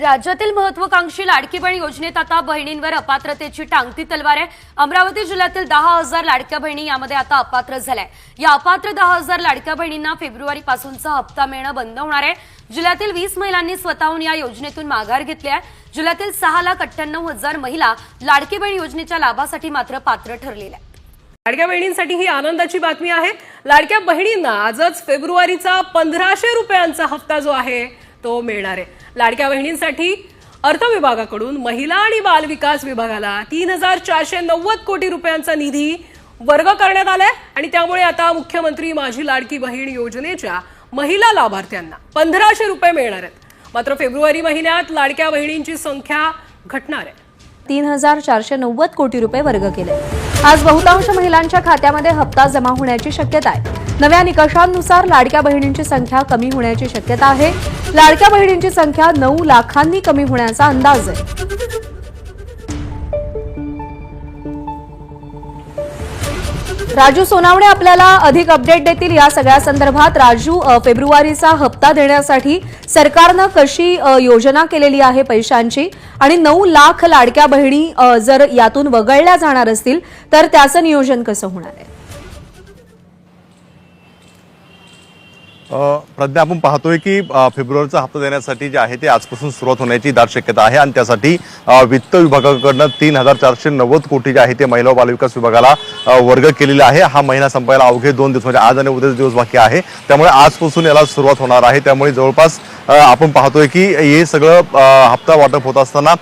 राज्यातील महत्वाकांक्षी लाडकी बहीण योजनेत आता बहिणींवर अपात्रतेची टांगती तलवार आहे. अमरावती जिल्ह्यातील दहा हजार लाडक्या बहिणी यामध्ये आता अपात्र झाल्या या अपात्र दहा हजार लाडक्या बहिणींना फेब्रुवारी पासूनचा हप्ता मिळणं बंद होणार आहे. जिल्ह्यातील वीस महिलांनी स्वतःहून या योजनेतून माघार घेतली आहे. जिल्ह्यातील सहा लाख अठ्ठ्याण्णव हजार महिला लाडकी बहीण योजनेच्या लाभासाठी मात्र पात्र ठरलेल्या लाडक्या बहिणींसाठी ही आनंदाची बातमी आहे. लाडक्या बहिणींना आजच फेब्रुवारीचा पंधराशे रुपयांचा हप्ता जो आहे तो मिळणार आहे. लाडक्या बहिणींसाठी अर्थ विभागाकडून महिला आणि बाल विकास विभागाला तीन हजार चारशे नव्वद कोटी रुपयांचा निधी वर्ग करण्यात आलाय. आणि त्यामुळे आता मुख्यमंत्री माझी लाडकी बहीण योजनेच्या महिला लाभार्थ्यांना पंधराशे रुपये मिळणार आहेत. मात्र फेब्रुवारी महिन्यात लाडक्या बहिणींची संख्या घटणार आहे. तीन हजार चारशे नव्वद कोटी रुपये वर्ग केले. आज बहुतांश महिलांच्या खात्यामध्ये हप्ता जमा होण्याची शक्यता आहे. नव्या निकषांनुसार लाडक्या बहिणींची संख्या कमी होण्याची शक्यता आहे. लाडक्या बहिणींची संख्या नऊ लाखांनी कमी होण्याचा अंदाज आहे. राजू सोनावणे आपल्याला अधिक अपडेट देतील या सगळ्या संदर्भात. राजू फेब्रुवारीचा हप्ता देण्यासाठी सरकारनं कशी योजना केलेली आहे पैशांची? आणि नऊ लाख लाडक्या बहिणी जर यातून वगळल्या जाणार असतील तर त्याचं नियोजन कसं होणार आहे? प्रज्ञा आपण पाहतोय की फेब्रुवारीचा हप्ता देण्यासाठी जे आहे ते आजपासून सुरुवात होण्याची दाट शक्यता आहे. आणि त्यासाठी वित्त विभागाकडनं तीन हजार चारशे नव्वद कोटी जे आहे ते महिला व बालविकास विभागाला वर्ग केलेला आहे. हा महिना संपायला अवघे दोन दिवस म्हणजे आज आणि उद्याचे दिवस बाकी आहे. त्यामुळे आजपासून याला सुरुवात होणार आहे. त्यामुळे जवळपास आपण पाहतोय की हे सगळं हप्ता वाटप होत असताना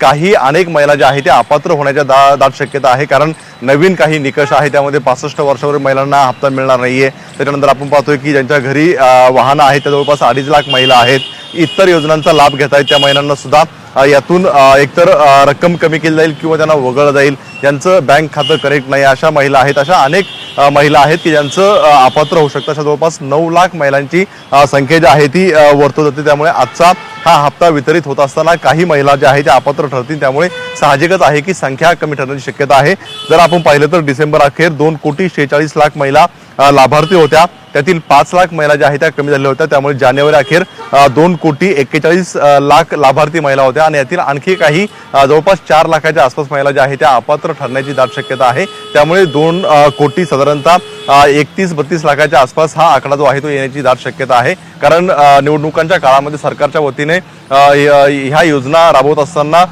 काही अनेक महिला ज्या आहेत त्या अपात्र होण्याच्या दा दाट शक्यता आहे. कारण नवीन काही निकष आहे त्यामध्ये पासष्ट वर्षावरील महिलांना हप्ता मिळणार नाहीये. त्याच्यानंतर आपण पाहतोय की ज्यांच्या घरी वाहनं आहेत त्या जवळपास अडीच लाख महिला आहेत. इतर योजनांचा लाभ घेत आहेत त्या महिलांना सुद्धा यातून एकतर रक्कम कमी केली जाईल किंवा त्यांना वगळलं जाईल. ज्यांचं बँक खातं कनेक्ट नाही. अशा महिला आहेत अशा अनेक महिला आहेत की ज्यांचं अपात्र होऊ शकतं. अशा जवळपास नऊ लाख महिलांची संख्या जी आहे ती वर्तवत जाते. त्यामुळे आजचा हा हप्ता वितरित होत असताना काही महिला ज्या आहेत त्या अपात्र ठरतील. त्यामुळे साहजिकच आहे की संख्या कमी ठरण्याची शक्यता आहे. जर आपण पाहिलं तर डिसेंबर अखेर दोन कोटी शेहेचाळीस लाख महिला लाभार्थी होत्या. त्यातील पाच लाख महिला ज्या आहेत त्या कमी झालेल्या होत्या. त्यामुळे जानेवारी अखेर दोन कोटी एक्केचाळीस लाख लाभार्थी महिला होत्या. आणि यातील आणखी काही जवळपास चार लाखाच्या आसपास महिला ज्या आहेत त्या अपात्र ठरण्याची दाट शक्यता आहे. त्यामुळे दोन कोटी साधारणतः एकतीस बत्तीस लाखाच्या आसपास हा आकडा जो आहे तो येण्याची दाट शक्यता आहे. कारण निवडणुकांच्या काळामध्ये सरकारच्या वतीने ह्या योजना राबवत असताना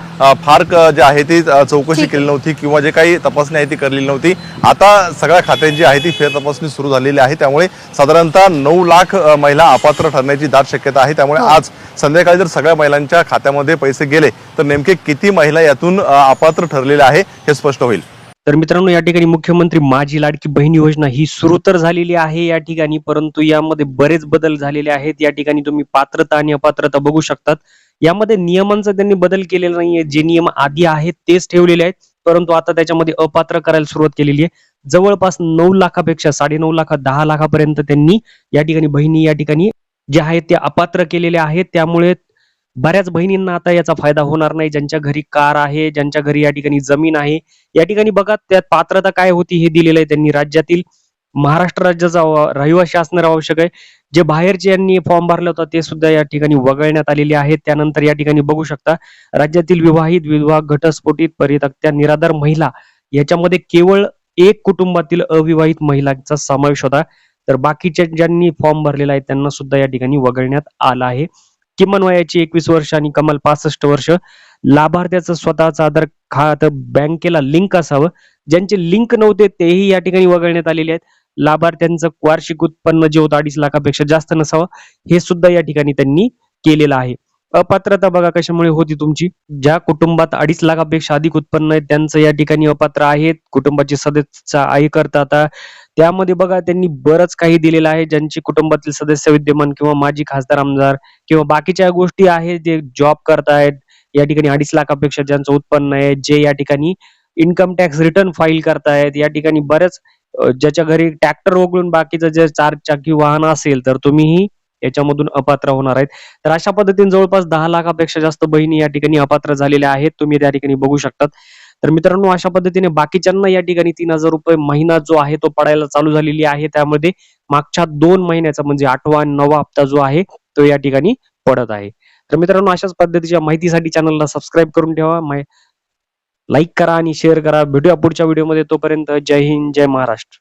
फार जे आहे ती चौकशी केली नव्हती किंवा जे काही तपासणी आहे ती केलेली नव्हती. आता सगळ्या खात्यांची आहे ती फेर तपासणी सुरू झालेली आहे. त्यामुळे साधारणतः नऊ लाख महिला अपात्र ठरण्याची दाट शक्यता आहे. त्यामुळे आज संध्याकाळी जर सगळ्या महिलांच्या खात्यामध्ये पैसे गेले तर नेमके किती महिला यातून अपात्र ठरलेल्या आहे हे स्पष्ट होईल. तर मित्रांनो या ठिकाणी मुख्यमंत्री माझी लाडकी बहीण योजना ही सुरू तर झालेली आहे या ठिकाणी परंतु यामध्ये बरेच बदल झालेले आहेत. या ठिकाणी तुम्ही पात्रता आणि अपात्रता बघू शकतात. यामध्ये नियमांचा त्यांनी बदल केलेला नाहीये. जे नियम आधी आहेत तेच ठेवलेले आहेत. परंतु आता त्याच्यामध्ये अपात्र करायला सुरुवात केलेली आहे. जवळपास नऊ लाखापेक्षा साडे नऊ लाख दहा लाखापर्यंत त्यांनी या ठिकाणी बहिणी या ठिकाणी जे आहेत ते अपात्र केलेले आहेत. त्यामुळे बऱ्याच बहिणींना आता याचा फायदा होणार नाही. ज्यांच्या घरी कार आहे ज्यांच्या घरी या ठिकाणी जमीन आहे या ठिकाणी बघा त्यात पात्रता काय होती हे दिलेलं आहे त्यांनी राज्यातील. महाराष्ट्र राज्याचा रहिवासी असणं आवश्यक आहे. जे बाहेरचे यांनी फॉर्म भरला होता ते सुद्धा या ठिकाणी वगळण्यात आलेले आहेत. त्यानंतर या ठिकाणी बघू शकता राज्यातील विवाहित विधवा घटस्फोटित परित्यक्त्या निराधार महिला याच्यामध्ये केवळ एक कुटुंबातील अविवाहित महिलांचा समावेश होता. तर बाकीच्या ज्यांनी फॉर्म भरलेला आहे त्यांना सुद्धा या ठिकाणी वगळण्यात आला आहे. किमान वयाची एकवीस वर्ष आणि कमाल पासष्ट वर्ष. लाभार्थ्याचं स्वतःचं आधार खात बँकेला लिंक असावं. ज्यांचे लिंक नव्हते तेही या ठिकाणी वगळण्यात आलेले आहेत. लाभार्थ्यांचं वार्षिक उत्पन्न जे होतं अडीच लाखापेक्षा जास्त नसावं. हे सुद्धा या ठिकाणी त्यांनी केलेलं आहे. अपात्रता बघा कशामुळे होती तुमची. ज्या कुटुंबात अडीच लाखापेक्षा अधिक उत्पन्न आहे त्यांचं या ठिकाणी अपात्र आहेत. कुटुंबाचे सदस्य आई करता आता. त्यामध्ये बघा त्यांनी बरंच काही दिलेलं आहे. ज्यांची कुटुंबातील सदस्य विद्यमान किंवा माजी खासदार आमदार किंवा बाकीच्या गोष्टी आहेत जे जॉब करतायत या ठिकाणी अडीच लाखापेक्षा ज्यांचं उत्पन्न आहे जे या ठिकाणी इन्कम टॅक्स रिटर्न फाईल करतायत. या ठिकाणी बरेच ज्याच्या घरी ट्रॅक्टर वगळून बाकीचं जे चार चाकी वाहन असेल तर तुम्हीही याच्यामधून अपात्र होणार आहेत. तर अशा पद्धतीने जवळपास दहा लाखापेक्षा जास्त बहिणी या ठिकाणी अपात्र झालेल्या आहेत. तुम्ही त्या ठिकाणी बघू शकतात. तर मित्रांनो अशा पद्धतीने बाकीच्यांना या ठिकाणी तीन हजार रुपये महिना जो आहे तो पडायला चालू झालेली आहे. त्यामध्ये मागच्या दोन महिन्याचा म्हणजे आठवा आणि नववा हप्ता जो आहे तो या ठिकाणी पडत आहे. तर मित्रांनो अशाच पद्धतीच्या माहितीसाठी चॅनलला सबस्क्राईब करून ठेवा. लाईक करा आणि शेअर करा. भेटूया पुढच्या व्हिडिओमध्ये. तोपर्यंत जय हिंद जय महाराष्ट्र.